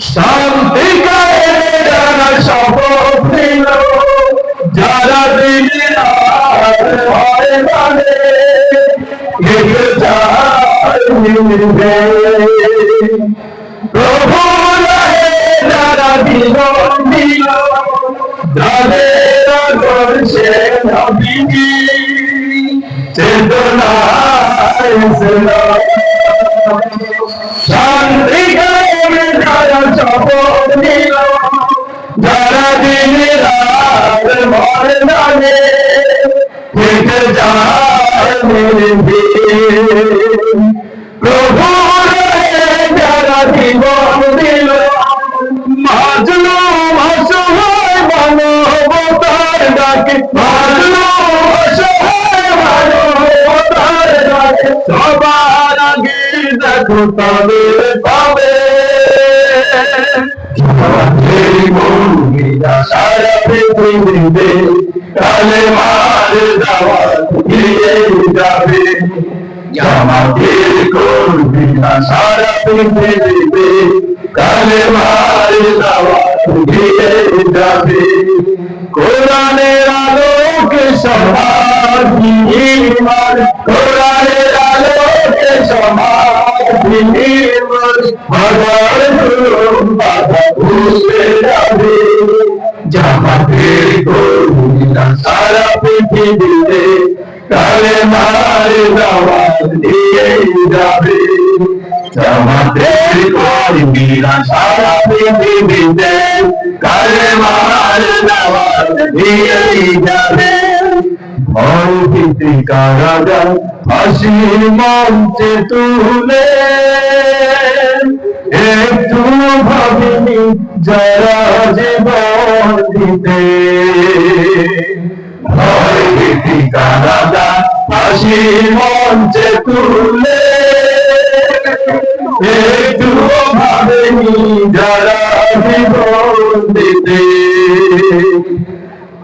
শান্তি গায়ে যারা যারা মানে। প্রভু যারা দিল যাদের নবীজি চেতনায় যারা দিনে রাত ভর জানে যারা জীবন দিল মাজলু অসহায় মানবতার ডাকে মাজলু অসহায় মানবতার ডাকে সবার আগে দেখো তবে পাবে আমাদের মন্দিরা সারা পৃথিবীতে কালে মার দাওয়াত দিয়ে যাবে আমাদের কর্মীরা সারা পৃথিবীতে কালে মার দাওয়াত দিয়ে যাবে কোরআনের আলোকে সমাজ নির্মাণ কোরআনের আলোকে সমাজ নির্মাণ হাজার জুলুম বাধা ভুলে যাবে জামাতের কর্মীরা সারা পৃথিবীতে কালে মার দাওয়াত দিয়ে যাবে জামাতের কর্মীরা সারা পৃথিবীতে কালে মার দাওয়াত দিয়ে যাবে ভয় ভীতি কারাগা হাসি মঞ্চে তুলে একটু ভাবিনি যারা জীবন দিতে। মঞ্চে তুলে একটু ভাবিনি যারা জীবন দিতে।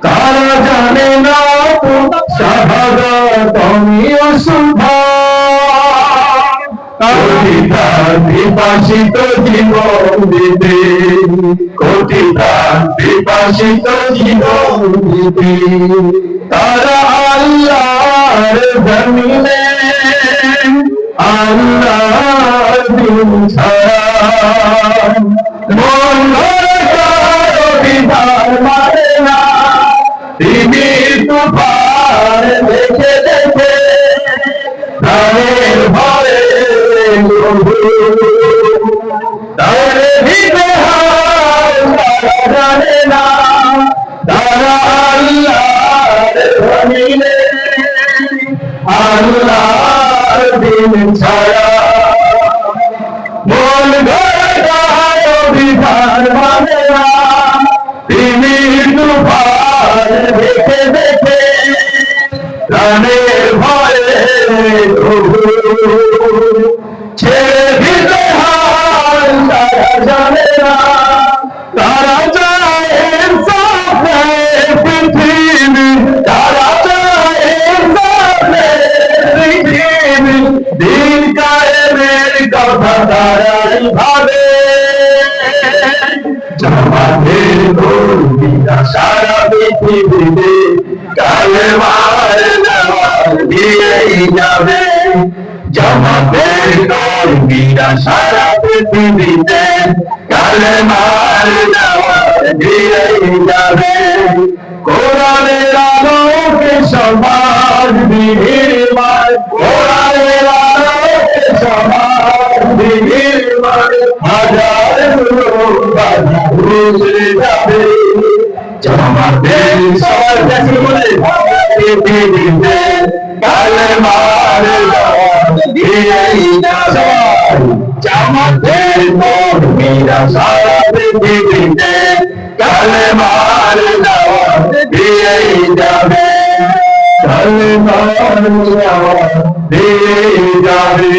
তারা জানে না শাহাদাত আমি অসুভা বিপাশিত জীবন দিতে কোটিটা বিপাশিত জীবন দিতে তারা আল্লাহর জমিনে আল্লাহর আল্লাহর দিন ছাড়া মন বিধান মানে তিনি তুফান দেখে দেখে প্রাণের ভয়ে ছেড়ে দিতে জানে না। তারা চায় তারা চায় পৃথিবী। দিন কায়েমের ভাবে। জামাতের কর্মীরা সারা পৃথিবীতে কালে মার দিয়েই যাবে। জামাতের কর্মীরা সারা পৃথিবীতে, কালে মার যাবে। কোরআনের আলোকে সমাজ বিনির্মাণ কোরআনের আলোকে সমাজ বিনির্মাণ হাজার যাবে। জামাতের সবার কাছে বলে পৃথিবীতে, কালে মার জামাতের কর্মীরা সারা পৃথিবীতে কালেমার দাওয়াত দিয়েই যাবে কালেমার দাওয়াত দিয়েই যাবে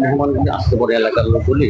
মেহমানগুলি আসতে পারে এলাকার লোকগুলি